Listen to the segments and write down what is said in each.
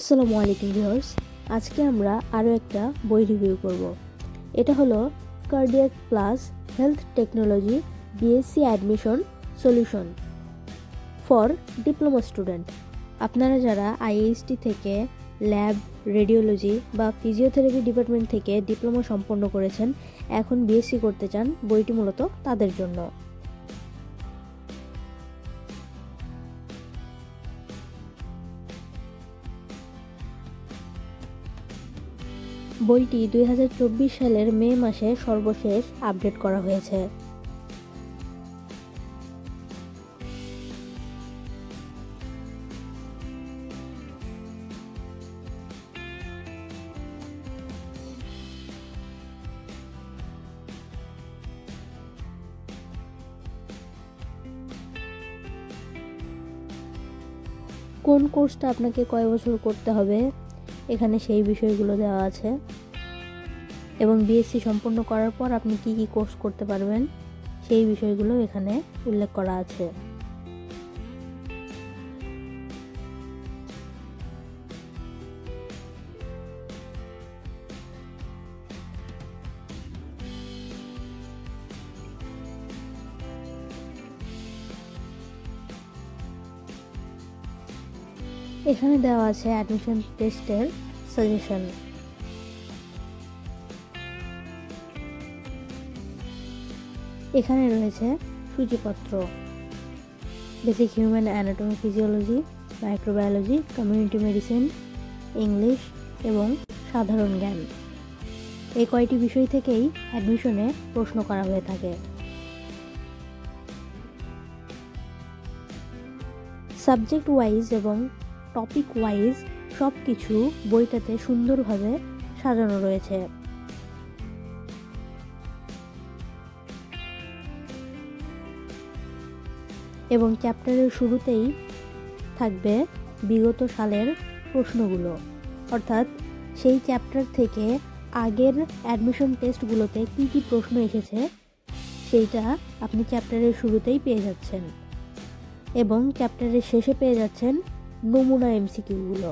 আসসালামু আলাইকুম ভিউয়ার্স। আজকে আমরা আরও একটা বই রিভিউ করব। এটা হলো cardiac plus health technology BSc admission solution for diploma student. আপনারা যারা আইএইচটি থেকে ল্যাব, রেডিওলজি বা ফিজিওথেরাপি ডিপার্টমেন্ট থেকে ডিপ্লোমা সম্পন্ন করেছেন, এখন বিএসসি করতে চান, বইটি মূলত তাদের জন্য। বইটি দুই হাজার চব্বিশ সালের মে মাসে সর্বশেষ আপডেট করা হয়েছে। কোন কোর্সটা আপনাকে কয় বছর করতে হবে? এখানে সেই বিষয়গুলো দেওয়া আছে। এবং বিএসসি সম্পন্ন করার পর আপনি কি কি কোর্স করতে পারবেন, সেই বিষয়গুলো এখানে উল্লেখ করা আছে। এখানে দেওয়া আছে অ্যাডমিশন টেস্টের সাজেশন এখানে রয়েছে সূচিপত্র। Basic human anatomy physiology microbiology community medicine English এবং সাধারণ জ্ঞান। এই কয়টি বিষয় থেকেই অ্যাডমিশনে প্রশ্ন করা হয়ে থাকে। সাবজেক্ট ওয়াইজ এবং টপিক ওয়াইজ সব কিছু বইটাতে সুন্দরভাবে সাজানো রয়েছে। এবং চ্যাপ্টারের শুরুতেই থাকবে বিগত সালের প্রশ্নগুলো। অর্থাৎ সেই চ্যাপ্টার থেকে আগের অ্যাডমিশন টেস্টগুলোতে কী কী প্রশ্ন এসেছে, সেইটা আপনি চ্যাপ্টারের শুরুতেই পেয়ে যাচ্ছেন। এবং চ্যাপ্টারের শেষে পেয়ে যাচ্ছেন নমুনা এমসিকিউগুলো।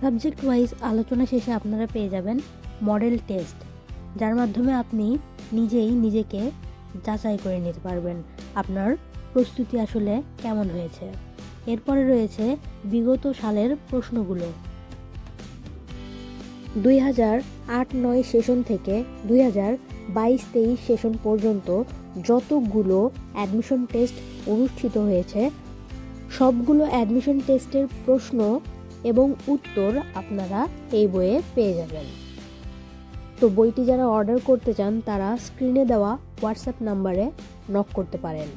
সাবজেক্ট ওয়াইজ আলোচনা শেষে আপনারা পেয়ে যাবেন মডেল টেস্ট, যার মাধ্যমে আপনি নিজেই নিজেকে যাচাই করে নিতে পারবেন আপনার প্রস্তুতি আসলে কেমন হয়েছে। এরপরে রয়েছে বিগত সালের প্রশ্নগুলো। দুই হাজার আট নয় সেশন থেকে দুই হাজার বাইশ তেইশ সেশন পর্যন্ত যতগুলো অ্যাডমিশন টেস্ট অনুষ্ঠিত হয়েছে, সবগুলো অ্যাডমিশন টেস্টের প্রশ্ন এবং উত্তর আপনারা এই বইয়ে পেয়ে যাবেন। তো বইটি যারা অর্ডার করতে চান, তারা স্ক্রিনে দেওয়া হোয়াটসঅ্যাপ নাম্বারে নক করতে পারেন।